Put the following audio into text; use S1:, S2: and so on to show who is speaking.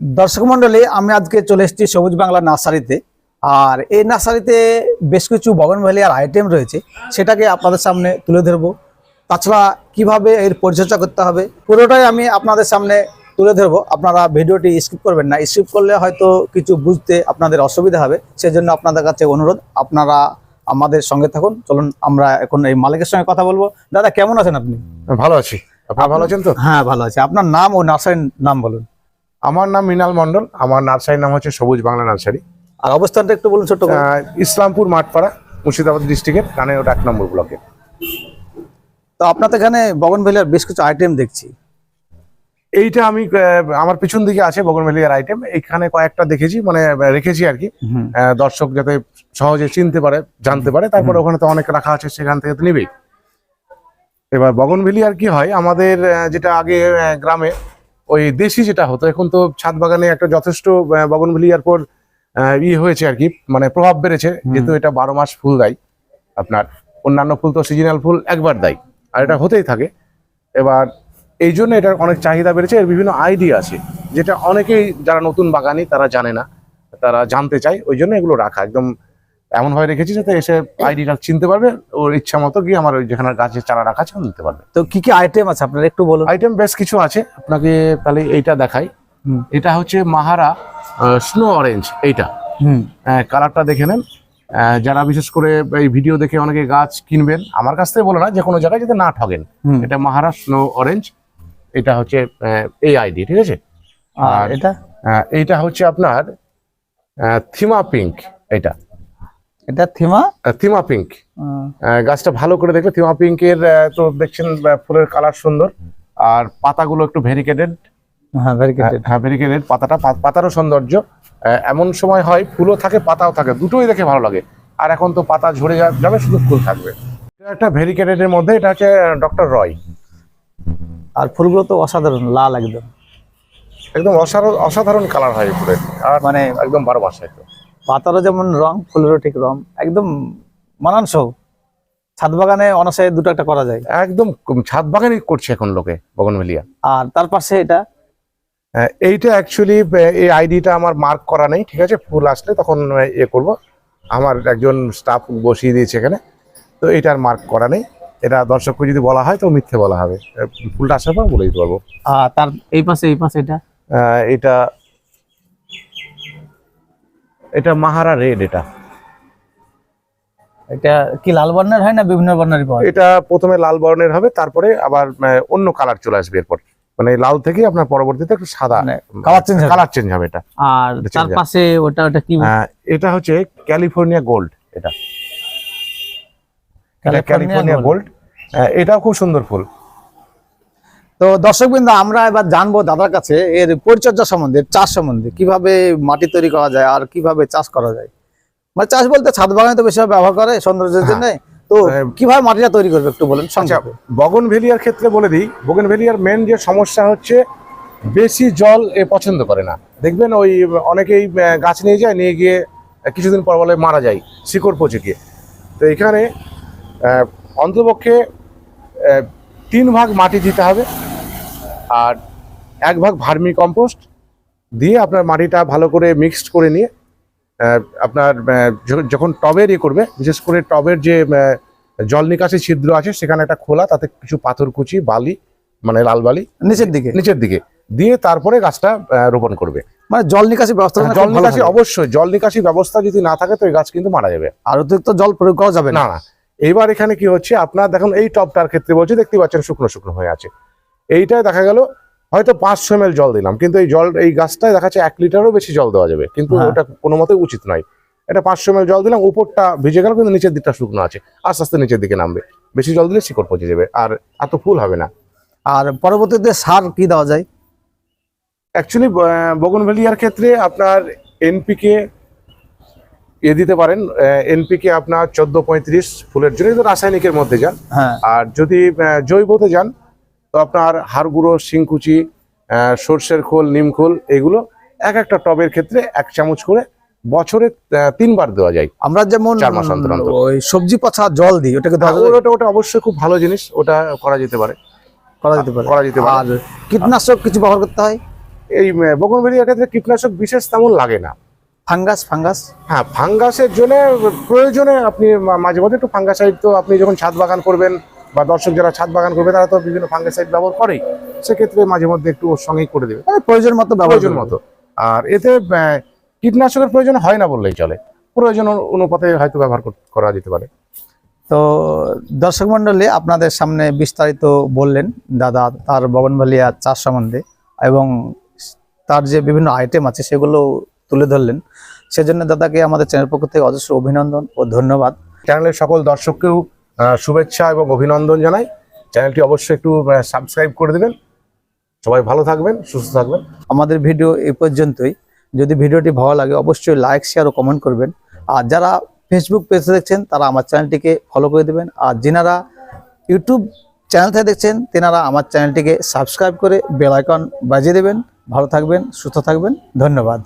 S1: দর্শক মন্ডলী আমি আজকে চলে এসেছি সবুজ বাংলা নার্সারিতে। আর এই নার্সারিতে বেশ কিছু বগনভ্যালিয়ার আইটেম রয়েছে সেটাকে আপনাদের সামনে তুলে ধরবো। তাছাড়া কীভাবে এর পরিচর্যা করতে হবে পুরোটাই আমি আপনাদের সামনে তুলে ধরবো। আপনারা ভিডিওটি স্কিপ করবেন না স্কিপ করলে হয়তো কিছু বুঝতে আপনাদের অসুবিধা হবে। সেজন্য আপনাদের কাছে অনুরোধ আপনারা আমাদের সঙ্গে থাকুন। চলুন আমরা এখন এই মালিকের সঙ্গে কথা বলব। দাদা কেমন আছেন আপনি?
S2: ভালো আছি। ভালো আছেন তো?
S1: হ্যাঁ ভালো আছি। আপনার নাম ও নার্সারির নাম বলুন।
S2: আমার নাম মৃণাল মন্ডল আমার নার্সারির নাম হচ্ছে সবুজ বাংলা নার্সারি।
S1: আর অবস্থানটা একটু বলুন ছোট্ট
S2: ইসলামপুর মাঠপাড়া মুর্শিদাবাদ ডিস্ট্রিক্টের কানে ওটা এক নম্বর ব্লকে।
S1: তো আপনাদের এখানে বগনভেলিয়ার বেশ কিছু আইটেম দেখছি।
S2: এইটা আমি আমার পিছন দিকে আছে বগনভেলিয়ার আইটেম এখানে কয়েকটা দেখেছি মানে রেখেছি আর কি। দর্শক যাতে সহজে চিনতে পারে জানতে পারে। তারপরে ওখানে তো অনেক রাখা আছে সেখান থেকে তো নিবেই। এবার বগনভেলিয়ার কি হয়? আমাদের যেটা আগে গ্রামে ওই দেশি যেটা হতো এখন তো ছাদ বাগানে একটা যথেষ্ট বগনভেলিয়ার পর ইয়ে হয়েছে আর কি মানে প্রভাব বেড়েছে যেহেতু এটা বারো মাস ফুল দেয় আপনার। অন্যান্য ফুল তো সিজনাল ফুল একবার দেয় আর এটা হতেই থাকে। এবার এই জন্য এটার অনেক চাহিদা বেড়েছে এর বিভিন্ন আইডিয়া আছে যেটা অনেকেই যারা নতুন বাগানি তারা জানে না তারা জানতে চায় ওই জন্য এগুলো রাখা একদম এমন ভাবে রেখেছি যাতে এসে আইডি আইডিটা চিনতে পারবে ওর ইচ্ছা মতো গিয়ে আমার ওই যেখানে গাছের চারা রাখা আছে নিতে পারবে।
S1: তো কি কি আইটেম আছে? আপনারা একটু বলুন।
S2: আইটেম বেশ কিছু আছে। আপনাকে তাহলে এইটা দেখাই। এটা হচ্ছে মাহারা স্নো অরেঞ্জ এইটা।
S1: হুম।
S2: কালারটা দেখে নেন। যারা বিশেষ করে এই ভিডিও দেখে অনেকে গাছ কিনবেন আমার কাছ থেকে বলো না যে কোনো জায়গায় যাতে না ঠগেন। এটা মাহারা স্নো অরেঞ্জ এটা হচ্ছে এই আইডি ঠিক আছে?
S1: আর এটা?
S2: এইটা হচ্ছে আপনার থিমা পিঙ্ক এটা
S1: এটা থিমা?
S2: থিমা পিঙ্ক। গাছটা ভালো করে দেখলে থিমা পিঙ্কের তো দেখছেন ফুলের কালার সুন্দর। আর পাতাগুলো একটু ভেরিকেটেড।
S1: হ্যাঁ ভেরিকেটেড।
S2: হ্যাঁ ভেরিকেটেড পাতাটা পাতারও সৌন্দর্য। এমন সময় হয় ফুলও থাকে পাতাও থাকে দুটোই দেখে ভালো লাগে। আর এখন তো পাতা ঝরে যাবে শুধু ফুল থাকবে। এটা একটা ভেরিকেটেডের মধ্যে এটা হচ্ছে ডক্টর রয়।
S1: আর ফুলগুলো তো অসাধারণ লাল একদম।
S2: একদম অসাধারণ অসাধারণ কালার হয় ফুলের। আর
S1: মানে
S2: একদম বারো মাস। তো
S1: পাতারও যেমন রং ফুলেরও ঠিক রং একদম মানানসহ ছাদ বাগানে অনাসে দুটো একটা করা যায়।
S2: একদম ছাদ বাগানই করছে এখন লোকে বগনভেলিয়া
S1: আর তার পাশে এটা?
S2: আহ, এইটা অ্যাকচুয়ালি এই আইডিটা আমার মার্ক করা নেই ঠিক আছে? ফুল আসলে তখন ইয়ে করব। আমার একজন স্টাফ বসিয়ে দিয়েছে এখানে তো এটার মার্ক করা নেই। এটা দর্শককে যদি বলা হয় তো মিথ্যে বলা হবে। ফুলটা আসার পর বলে দিতে পারব
S1: আর তার এই পাশে এই পাশে এটা?
S2: এটা এটা মাহারা রেড এটা।
S1: এটা কি লাল বর্ণের হয় না বিভিন্ন বর্ণের পাওয়া
S2: এটা প্রথমে লাল বর্ণের হবে তারপরে আবার অন্য কালার চলে আসবে এরপর। মানে লাল থেকে আপনার পরবর্তীতে একটু সাদা
S1: মানে চেঞ্জ
S2: কালার চেঞ্জ হবে। এটা।
S1: আর তার পাশে ওটা ওটা কি?
S2: এটা হচ্ছে ক্যালিফোর্নিয়া গোল্ড এটা।
S1: California gold.
S2: গোল্ড। এটাও খুব সুন্দর ফুল।
S1: তো দর্শকবৃন্দ আমরা এবার জানব দাদার কাছে এর পরিচর্যা সম্বন্ধে চাষ সম্বন্ধে কীভাবে মাটি তৈরি করা যায় আর কীভাবে চাষ করা যায়। মানে চাষ বলতে ছাদ বাগানে তো বেশি ব্যবহার করে সৌন্দর্যের জন্য। তো
S2: হ্যাঁ।
S1: কীভাবে মাটিটা তৈরি করবে একটু বলেন
S2: আচ্ছা বগন ভেলিয়ার ক্ষেত্রে বলে দিই বগন ভেলিয়ার মেন যে সমস্যা হচ্ছে বেশি জল এ পছন্দ করে না। দেখবেন ওই অনেকেই গাছ নিয়ে যায় নিয়ে গিয়ে কিছুদিন পর বলে মারা যায় শিকড় পচে গিয়ে। তো এখানে অন্তপক্ষে তিন ভাগ মাটি দিতে হবে। আর এক ভাগ ভার্মি কম্পোস্ট দিয়ে আপনার মাটিটা ভালো করে মিক্সড করে নিয়ে আপনার যখন- টবের ইয়ে করবে বিশেষ করে টবের যে জল নিকাশি ছিদ্র আছে সেখানে একটা খোলা তাতে কিছু পাথর কুচি বালি মানে লাল বালি
S1: নিচের দিকে?
S2: নিচের দিকে। দিয়ে তারপরে গাছটা রোপণ করবে।
S1: মানে জল নিকাশি ব্যবস্থা মানে
S2: জল নিকাশি অবশ্যই জল নিকাশি ব্যবস্থা যদি না থাকে তো এই গাছ কিন্তু মারা যাবে।
S1: আর অতিরিক্ত জল প্রয়োগ করা যাবে না।
S2: না এইবার এখানে কি হচ্ছে আপনার দেখুন এই টপটার ক্ষেত্রে বলছি দেখতে পাচ্ছেন শুকনো শুকনো হয়ে আছে। এইটায় দেখা গেল হয়তো পাঁচশো এম জল দিলাম কিন্তু এই জল এই গাছটায় দেখা যাচ্ছে এক লিটারও বেশি জল দেওয়া যাবে কিন্তু
S1: হ্যাঁ।
S2: ওটা কোনো মতে উচিত নয়। এটা পাঁচশো এম জল দিলাম উপরটা ভিজে গেল কিন্তু নিচের দিকটা শুকনো আছে আস্তে আস্তে নিচের দিকে নামবে। বেশি জল দিলে শিকড় পচে যাবে আর এত ফুল হবে না।
S1: আর পরবর্তীতে সার কি দেওয়া যায়?
S2: অ্যাকচুয়ালি বগনভেলিয়ার ক্ষেত্রে আপনার এনপিকে এ দিতে পারেন এনপিকে আপনার চোদ্দ পঁয়ত্রিশ ফুলের জন্য রাসায়নিকের মধ্যে যান।
S1: হ্যাঁ।
S2: আর যদি জৈবতে যান তো আপনার হাড় গুঁড়ো শিংকুচি সর্ষের খোল নিম খোল এগুলো এক একটা টবের ক্ষেত্রে এক চামচ করে বছরে তিনবার দেওয়া যায়।
S1: আমরা যেমন
S2: চার মাস অন্তর অন্তর।
S1: ওই সবজি পচা জল দিই ওটাকে
S2: ওটা ওটা অবশ্যই খুব ভালো জিনিস ওটা করা যেতে পারে।
S1: করা যেতে পারে।
S2: করা যেতে পারে।
S1: আর কীটনাশক কিছু ব্যবহার করতে হয়?
S2: এই বগনভেলিয়ার ক্ষেত্রে কীটনাশক বিশেষ তেমন লাগে না।
S1: Fungus fungus?
S2: হ্যাঁ ফাঙ্গাসের জন্য প্রয়োজনে আপনি মাঝে মধ্যে একটু ফাঙ্গাসাইড তো আপনি যখন ছাদ বাগান করবেন বা দর্শক যারা ছাদ বাগান করবে তারা তো বিভিন্ন ফাঙ্গাসাইড ব্যবহার করেই সেক্ষেত্রে মাঝে মধ্যে একটু ওর সঙ্গেই করে দেবে।
S1: মানে প্রয়োজন মতো ব্যবহার
S2: প্রয়োজন মতো। আর এতে কীটনাশকের প্রয়োজন হয় না বললেই চলে। প্রয়োজন অনুপাতে হয়তো ব্যবহার করা যেতে পারে।
S1: তো দর্শক মন্ডলী আপনাদের সামনে বিস্তারিত বললেন দাদা তার বগনভালিয়া চাষ সম্বন্ধে এবং তার যে বিভিন্ন আইটেম আছে সেগুলো তুলে ধরলেন। সেজন্য দাদাকে আমাদের চ্যানেল পক্ষ থেকে অজস্র অভিনন্দন ও ধন্যবাদ।
S2: চ্যানেলের সকল দর্শককেও শুভেচ্ছা এবং অভিনন্দন জানাই। চ্যানেলটি অবশ্যই একটু সাবস্ক্রাইব করে দেবেন। সবাই ভালো থাকবেন, সুস্থ থাকবেন।
S1: আমাদের ভিডিও এই পর্যন্তই। যদি ভিডিওটি ভালো লাগে, অবশ্যই লাইক শেয়ার ও কমেন্ট করবেন। আর যারা ফেসবুক পেজে দেখছেন, তারা আমার চ্যানেলটিকে ফলো করে দেবেন। আর যেনারা ইউটিউব চ্যানেল থেকে দেখছেন, তেনারা আমার চ্যানেলটিকে সাবস্ক্রাইব করে বেল আইকন বাজিয়ে দেবেন। ভালো থাকবেন, সুস্থ থাকবেন। ধন্যবাদ।